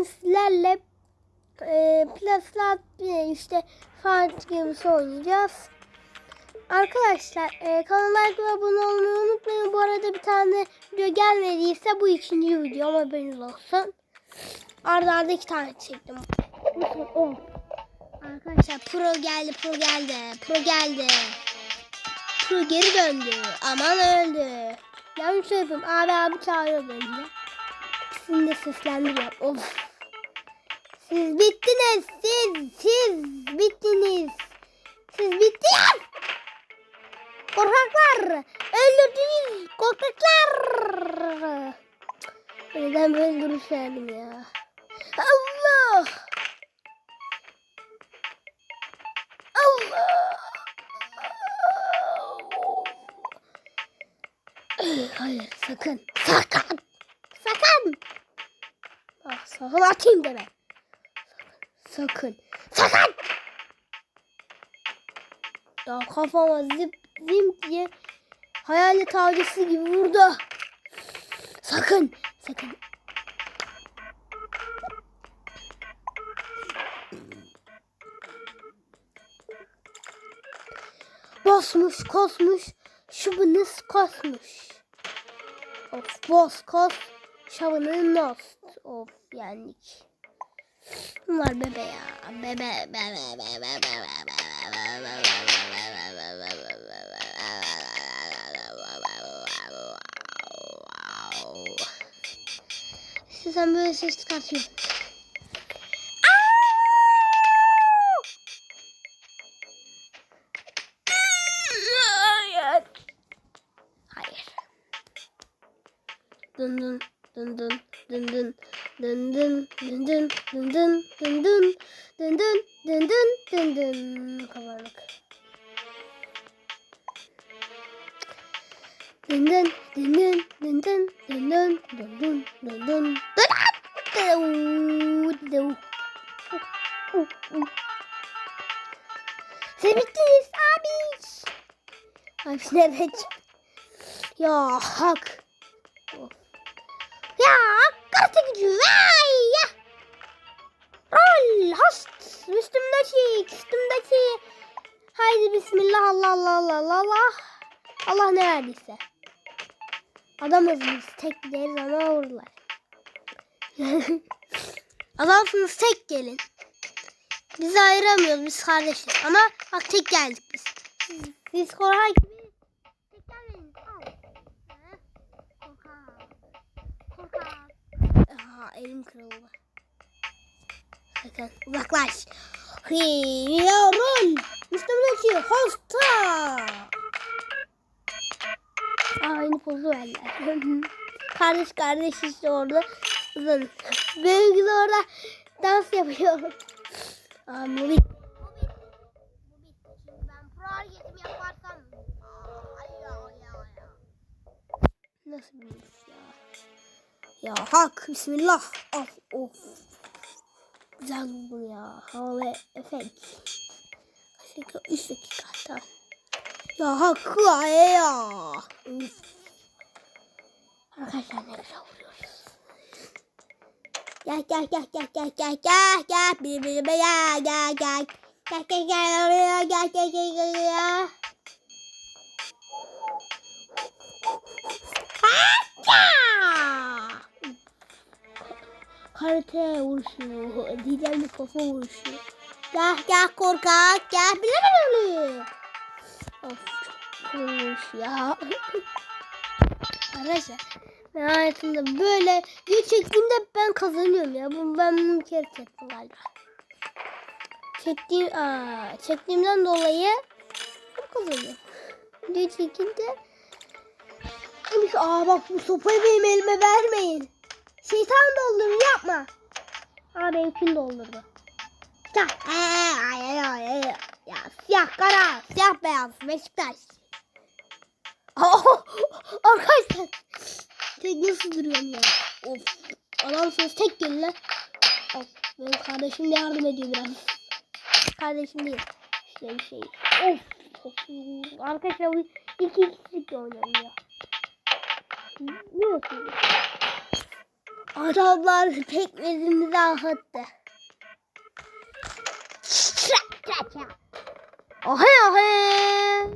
bugün sizlerle e, Plaslat işte Fart Games oynayacağız. Arkadaşlar e, kanalıma like ve abone olmayı unutmayın. Bu arada bir tane video gelmediyse bu ikinci video ama haberiniz olsun. Arda arda iki tane çektim. Arkadaşlar pro geldi pro geldi pro geldi. Pro geri döndü. Aman öldü. Yanlış söyledim. Abi abi çağırıyor beni. İkisini de seslendiriyor. Of. Siz bittiniz. Siz, siz bittiniz. Siz bittiniz. Korkaklar. Öldürdünüz. Korkaklar. Neden böyle duruş verdim ya? Allah. Allah. Hayır sakın. Sakın. Sakın. Ah, sakın atayım deme. Sakın. Sakın. Ya kafama zip zim diye hayalet avcısı gibi vurdu. Sakın. Sakın. Bosmuş, kosmuş, şubunuz kosmuş. Of, boss, kos, şabının nost. Of, yendik. Bunlar bebe ya. Bebe, bebe, bebe, bebe, İşte sen böyle ses çıkartıyorsun. Dın dın dın dın dın dın dın kabarlık. Dın dın dın dın dın dın dın dın dın dın dın dın dın Siz bittiniz abi. Abi nereden çıktı? Ya hak. Ya kartı gücü vay üstümdeki üstümdeki. Haydi bismillah Allah Allah Allah Allah Allah. Allah ne verdiyse. Adamız biz tek gideriz ama vururlar. Adamsınız tek gelin. Bizi ayıramıyoruz biz kardeşiz ama bak tek geldik biz. Siz, siz gibi tek. Hı? Korkak. Korkak. Aha elim kırıldı. Bakın uzaklaş. Yarın üstümdeki hosta. Aynı pozu verdiler. kardeş kardeş işte orada. Benim kız orada dans yapıyor. Aa, mobil. Nasıl bilmiş ya? Ya hak bismillah. Of of. Güzel bu ya. Havalı efekt. Dakika? 3 dakika. Tamam. Ya hak ya. Uf. Arkadaşlar ne güzel vuruyoruz. Gel gel gel gel gel gel gel gel birbirime gel gel gel. Gel gel gel oraya gel gel gel gel gel. Hatta! Karate vuruşu. Bir kafa vuruşu. Gel gel korkak gel bile bile. Of çok coolmuş ya. Arkadaşlar ben hayatımda böyle video çektiğimde ben kazanıyorum ya. Bunu ben bunu bir kere çektim galiba. Çektiğim, aa, çektiğimden dolayı kazanıyorum. Video çekince demiş aa bak bu sopayı benim elime vermeyin. Şeytan doldurun yapma. Aa benimkini doldurdu. Ya, ee, ay, ay, ay, ay. ya siyah kara, siyah beyaz Beşiktaş. Oh, arkadaşlar. Tek nasıl duruyorum ya? Of. Adamsınız tek gelin lan. Of. Benim kardeşim de yardım ediyor biraz. Kardeşim değil. Bir şey. Of. Of. Arkadaşlar bu iki kişilik oynuyorum ya. Ne yapıyorsun? Adamlar pekmezimizi ahıttı. Ohe ohe.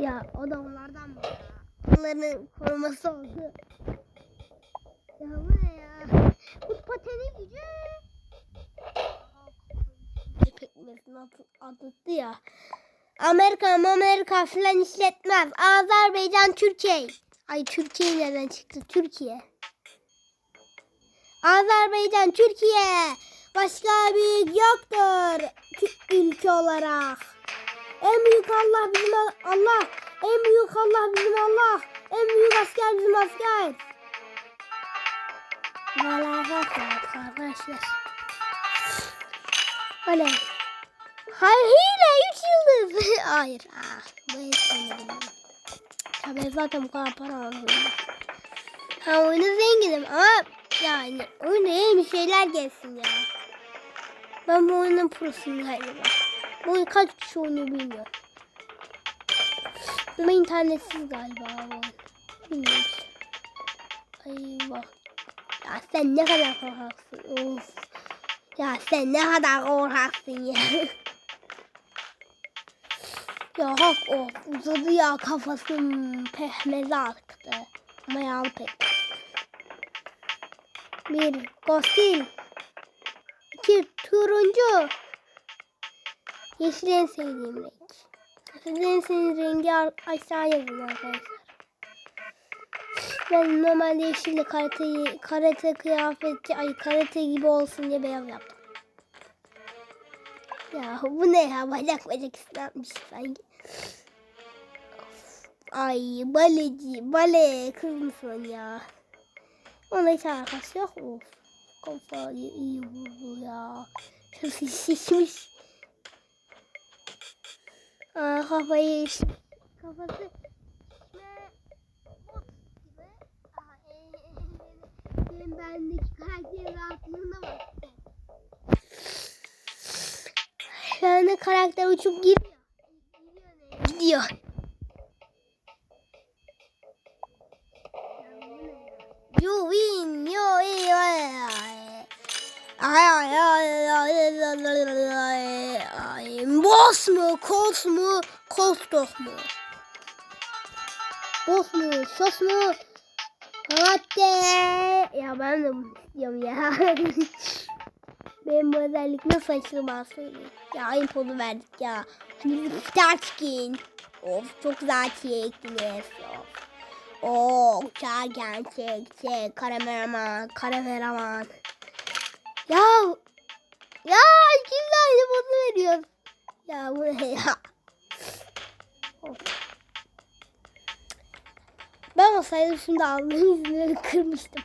Ya adamlardan mı ya? Onların koruması oldu. Ya? Bu patenin gücü. Atıldı ya. Amerika Amerika filan işletmez. Azerbaycan Türkiye. Ay Türkiye nereden çıktı? Türkiye. Azerbaycan Türkiye. Başka büyük yoktur. Ülke olarak. En büyük Allah bizim Al- Allah. En büyük Allah bizim Allah. En büyük asker bizim asker. Valla arkadaşlar. Öyle. Hayır hile 3 yıldız. Hayır. Ah, hepsini Ya ben zaten bu kadar para aldım. Ha oyunu zenginim ama yani oyuna yeni şeyler gelsin ya. Ben bu oyunun prosuyum galiba. Bu oyun kaç kişi oynuyor bilmiyorum. Ama internetsiz galiba bu oyun. Bilmiyorum. Ay bak. Ya sen ne kadar korkaksın. Of. Ya sen ne kadar korkaksın ya. ya hak of uzadı ya kafasın pehmeze aktı. Mayalı pek. Bir gostil. İki turuncu. Yeşil en sevdiğim renk. Sizin en rengi aşağı yazın arkadaşlar. Ben normalde yeşille karate, karate kıyafeti, ay karate gibi olsun diye beyaz yaptım. Ya bu ne ya bacak bacak ıslanmış sanki. Ay baleci, bale kız mısın ya? Ona hiç alakası yok. Of. Kafayı iyi vurdu ya. Şurası şişmiş. Aa, kafayı kafası e, e, benim bendeki karakterin rahatlığına bak. Karakter uçup gidiyor. Gidiyor. You win, you win. Ay ay ay ay ay ay ay Boss mu, kos mu, kostok mu? Boss mu, sos mu? Hadi. Ya ben de bunu istiyorum ya. Benim bu özellik nasıl açılır bana söyleyin. Ya ayın polu verdik ya. Hani star skin. Of çok güzel çektiniz. Of. Oo uçarken çekti. Kameraman, kameraman. Ya ya kimle aynı pozu veriyor? Ya bu ne ya? Of. Ben olsaydım şimdi ağzının yüzlerini kırmıştım.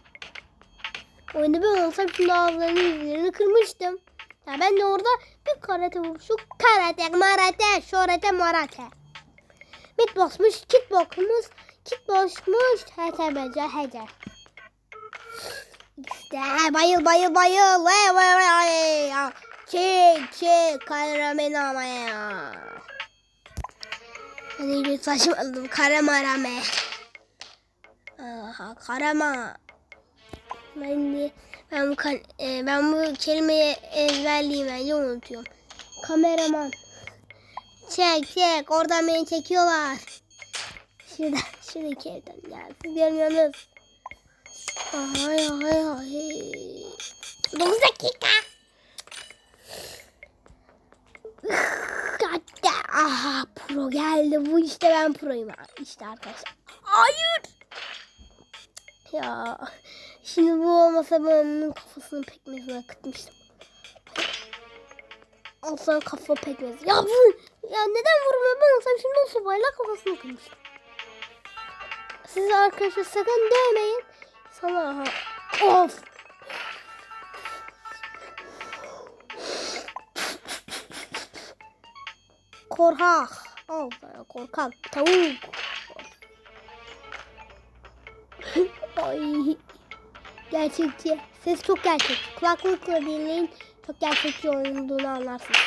Oyunda ben olsam şimdi ağzlarının yüzlerini kırmıştım. Ya ben de orada bir karate vuruşu karate, marate, şorete, marate. Mitboxmuş, kickboxmuş, kickboxmuş, hetemece, hece. İşte bayıl bayıl bayıl. Vay vay vay. Çek çek karamen ya. Hadi bir saçmaladım karamarame. Aha karama. Ben de ben bu e, ben bu kelimeyi ezberleyeyim bence unutuyorum. Kameraman. Çek çek oradan beni çekiyorlar. Şurada şuradaki evden ya siz görmüyorsunuz. Ay ay ay. 9 dakika. Hatta aha pro geldi. Bu işte ben proyum. İşte arkadaşlar. Hayır. Ya şimdi bu olmasa ben onun kafasını pekmezine akıtmıştım. Al sana kafa pekmezi. Ya bu ya neden vurmuyor ben olsam şimdi o sobayla kafasını kırmıştım. Siz arkadaşlar sakın dövmeyin. Sana aha. Of. Korkak. Al sana korkak. Tavuk. Ay. Gerçekçi. Ses çok gerçek. Kulaklıkla dinleyin. çok gerçekçi olduğunu anlarsınız.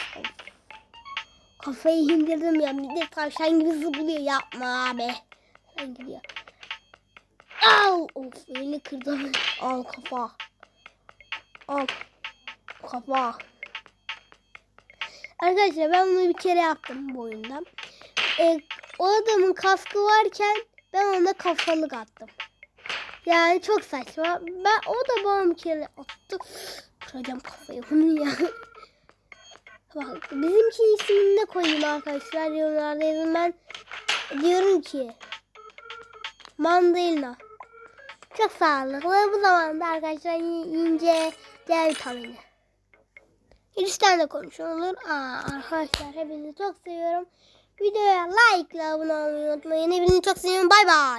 Kafayı indirdim ya. Bir de tavşan gibi zıplıyor. Yapma abi. Ben gidiyor. Al. Of elini kırdım. Al kafa. Al. Kafa. Arkadaşlar ben bunu bir kere yaptım bu oyunda. Ee, o adamın kaskı varken ben ona kafalık attım. Yani çok saçma. Ben o da bir kere attı. Kıracağım kafayı bunu ya. Bak bizimki ismini ne koyayım arkadaşlar yorumlarda yazın ben diyorum ki mandalina çok sağlıklı bu zamanda arkadaşlar ince D vitamini. İlişten de konuşuyor olur. Aa, arkadaşlar hepinizi çok seviyorum. Videoya like ile abone olmayı unutmayın. Hepinizi çok seviyorum. Bay bay.